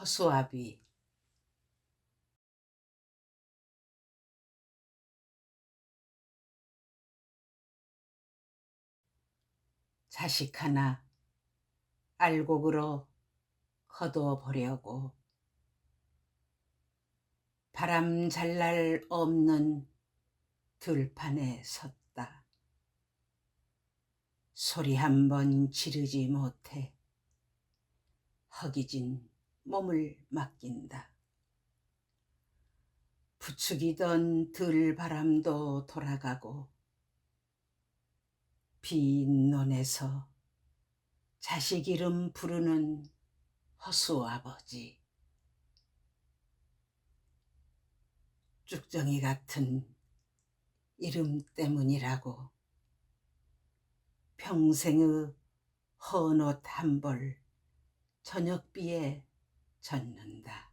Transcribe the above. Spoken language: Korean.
허수아비 자식 하나 알곡으로 거두어 보려고 바람 잘 날 없는 들판에 섰다. 소리 한 번 지르지 못해 허기진 몸을 맡긴다. 부추기던 들바람도 돌아가고 빈 논에서 자식 이름 부르는 허수 아버지. 쭉정이 같은 이름 때문이라고 평생의 헌옷 한 벌 저녁비에 젖는다.